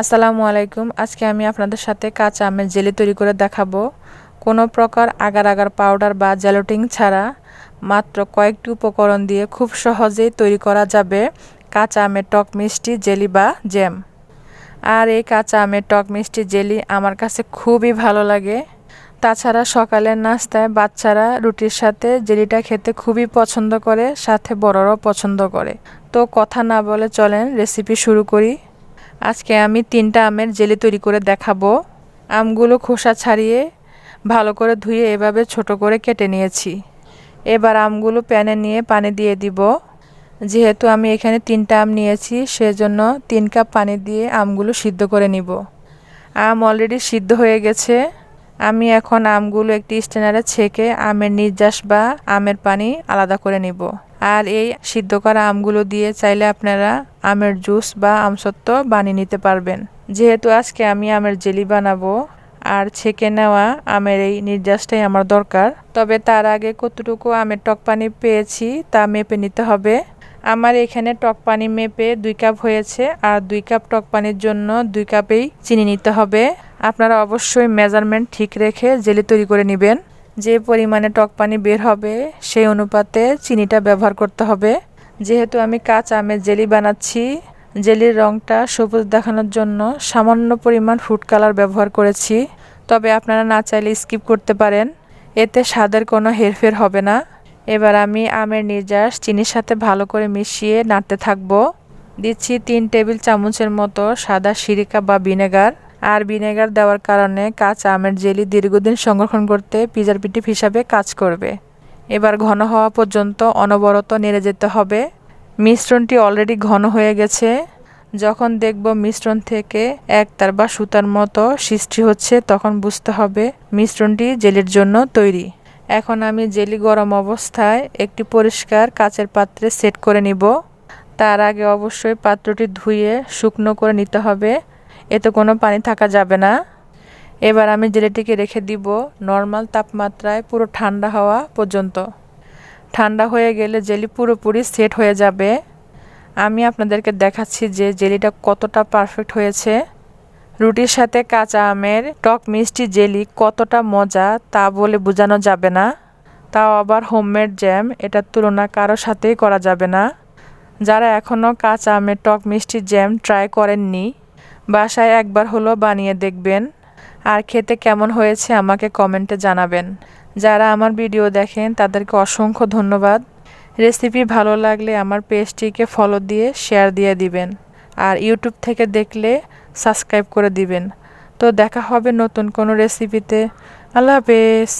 আসসালামু আলাইকুম। আজকে আমি আপনাদের সাথে কাঁচা আমের জেলি তৈরি করে দেখাবো। কোনো প্রকার আগার আগার পাউডার বা জেলোটিং ছাড়া মাত্র কয়েকটি উপকরণ দিয়ে খুব সহজেই তৈরি করা যাবে কাঁচা আমের টক মিষ্টি জেলি বা জ্যাম। আর এই কাঁচা আমের টক মিষ্টি জেলি আমার কাছে খুবই ভালো লাগে। তাছাড়া সকালের নাস্তায় বাচ্চারা রুটির সাথে জেলিটা খেতে খুবই পছন্দ করে, সাথে বড়রাও পছন্দ করে। তো কথা না বলে চলেন রেসিপি শুরু করি। আজকে আমি তিনটা আমের জেলি তৈরি করে দেখাবো। আমগুলো খোসা ছাড়িয়ে ভালো করে ধুয়ে এভাবে ছোট করে কেটে নিয়েছি। এবার আমগুলো প্যানে নিয়ে পানি দিয়ে দিব। যেহেতু আমি এখানে তিনটা আম নিয়েছি, সেজন্য তিন কাপ পানি দিয়ে আমগুলো সিদ্ধ করে নিব। আম অলরেডি সিদ্ধ হয়ে গেছে। আমি এখন আমগুলো একটি স্ট্যান্ডারে ছেঁকে আমের নির্যাস বা আমের পানি আলাদা করে নিব। আর এই সিদ্ধ করা আমগুলো দিয়ে চাইলে আপনারা আমের জুস বা আমসত্ব বানিয়ে নিতে পারবেন। যেহেতু আজকে আমি আমের জেলি বানাবো, আর ছেঁকে নেওয়া আমের এই নির্যাসটাই আমার দরকার, তবে তার আগে কতটুকু আমের টক পানি পেয়েছি তা মেপে নিতে হবে। আমার এখানে টক পানি মেপে দুই কাপ হয়েছে, আর দুই কাপ টক পানির জন্য দুই কাপেই চিনি নিতে হবে। আপনারা অবশ্যই মেজারমেন্ট ঠিক রেখে জেলি তৈরি করে নেবেন। যে পরিমাণে টক পানি বের হবে, সেই অনুপাতে চিনিটা ব্যবহার করতে হবে। যেহেতু আমি কাঁচা আমের জেলি বানাচ্ছি, জেলির রঙটা সবুজ দেখানোর জন্য সামান্য পরিমাণ ফুড কালার ব্যবহার করেছি। তবে আপনারা না চাইলে স্কিপ করতে পারেন। এতে স্বাদের কোনো হেরফের হবে না। এবার আমি আমের নির্যাস চিনির সাথে ভালো করে মিশিয়ে নাড়তে থাকব। দিচ্ছি তিন টেবিল চামচের মতো সাদা সিরিকা বা ভিনেগার। আর ভিনেগার দেওয়ার কারণে কাঁচা আমের জেলি দীর্ঘদিন সংরক্ষণ করতে পিজার প্রিজারভেটিভ হিসাবে কাজ করবে। এবার ঘন হওয়া পর্যন্ত অনবরত নেড়ে যেতে হবে। মিশ্রণটি অলরেডি ঘন হয়ে গেছে। যখন দেখব মিশ্রণ থেকে একতার বা সুতার মতো সৃষ্টি হচ্ছে, তখন বুঝতে হবে মিশ্রণটি জেলির জন্য তৈরি। এখন আমি জেলি গরম অবস্থায় একটি পরিষ্কার কাচের পাত্রে সেট করে নিব। তার আগে অবশ্যই পাত্রটি ধুয়ে শুকনো করে নিতে হবে। এতে কোনো পানি থাকা যাবে না। এবার আমি জেলিটিকে রেখে দিব নর্মাল তাপমাত্রায় পুরো ঠান্ডা হওয়া পর্যন্ত। ঠান্ডা হয়ে গেলে জেলি পুরোপুরি সেট হয়ে যাবে। আমি আপনাদেরকে দেখাচ্ছি যে জেলিটা কতটা পারফেক্ট হয়েছে। রুটির সাথে কাঁচা আমের টক মিষ্টি জেলি কতটা মজা তা বলে বোঝানো যাবে না। তাও আবার হোমমেড জ্যাম, এটার তুলনা কারও সাথেই করা যাবে না। যারা এখনও কাঁচা আমের টক মিষ্টি জ্যাম ট্রাই করেননি বাসায় একবার হলো বানিয়ে দেখবেন। আর খেতে কেমন হয়েছে আমাকে কমেন্টে জানাবেন। যারা আমার ভিডিও দেখেন, তাদেরকে অসংখ্য ধন্যবাদ। রেসিপি ভালো লাগলে আমার পেজটিকে ফলো দিয়ে শেয়ার দিয়ে দিবেন। আর ইউটিউব থেকে দেখলে সাবস্ক্রাইব করে দিবেন। তো দেখা হবে নতুন কোনো রেসিপিতে আল্লাহ হাফেজ।